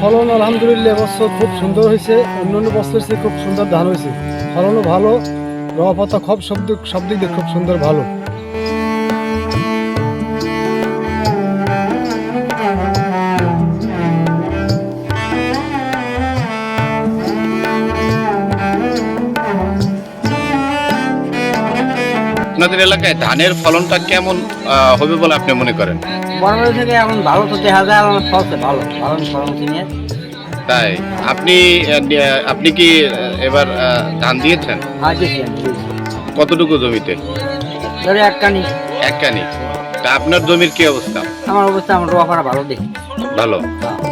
ফলন আলহামদুলিল্লাহ এবছর খুব সুন্দর হয়েছে। অন্যান্য বছরের চেয়ে খুব সুন্দর ধান হয়েছে। ফলনও ভালো রওয়া পাতা খুব সব দিক সব দিক দিয়ে খুব সুন্দর, ভালো। আপনাদের এলাকায় ধানের ফলনটা কেমন হবে বলে আপনি মনে করেন? বর্ণালী থেকে এখন ভালো তো দেখা যায় আমার ফলছে ভালো ভালো ফলন নিয়ে? তাই আপনি আপনি কি এবার ধান দিয়েছেন? হ্যাঁ। কতটুকু জমিতে? ধরে এক কানি এক কানি তা আপনার জমির কি অবস্থা? আমার অবস্থা আমার রোয়া করা ভালো দেখি। ভালো। হ্যাঁ।